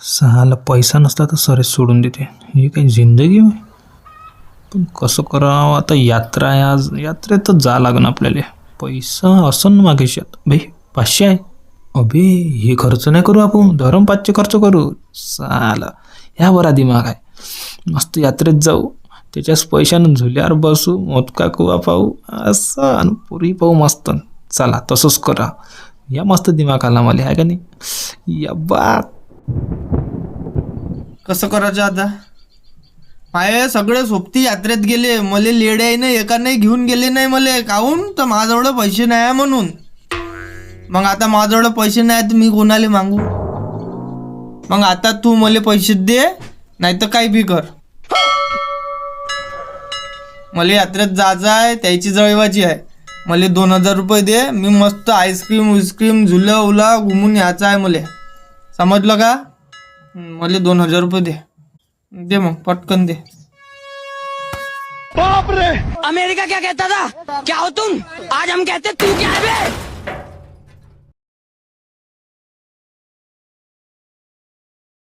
सहाला पैसा नसता तर सरेच सोडून देते. ही काही जिंदगी होय. पण कसं करावं? आता यात्रा आहे आज. यात्रेतच जा लागन आपल्याला. पैसा असं मागे शेत. भाई पाचशे आहे. अभे हे खर्च नाही करू आपण. धरम पाचशे खर्च करू. साला ह्या बरा दिमाग आहे. मस्त यात्रेत जाऊ. त्याच्याच पैशानं झुल्यावर बसू मोदका कुवा पाहू. असं आणि पुरी पाहू मस्त. चला तसंच करा. या मस्त दिमाग आला मला आहे का नाही? या बा कसं करायचं आता? माये सगळे सोबती यात्रेत गेले. मले लेड्याईनं एका नाही घेऊन गेले नाही मले. काहून? तर माझ्याजवळ पैसे नाही आहे म्हणून. मग आता माझ्याजवळ पैसे नाही तर मी कोणाला मागू? मग आता तू मला पैसे दे नाही तर काही बी कर. मला यात्रेत जायचं आहे त्याची जळवायची आहे. मला दोन हजार रुपये दे मी मस्त आईस्क्रीम उईस्क्रीम झुला उला घुमून यायचं आहे मला. समजलं का? मला दोन हजार रुपये दे. दे मग पटकन दे. अमेरिका क्या कहता था? क्या हो तुम? आज हम कहते तू क्या है बे?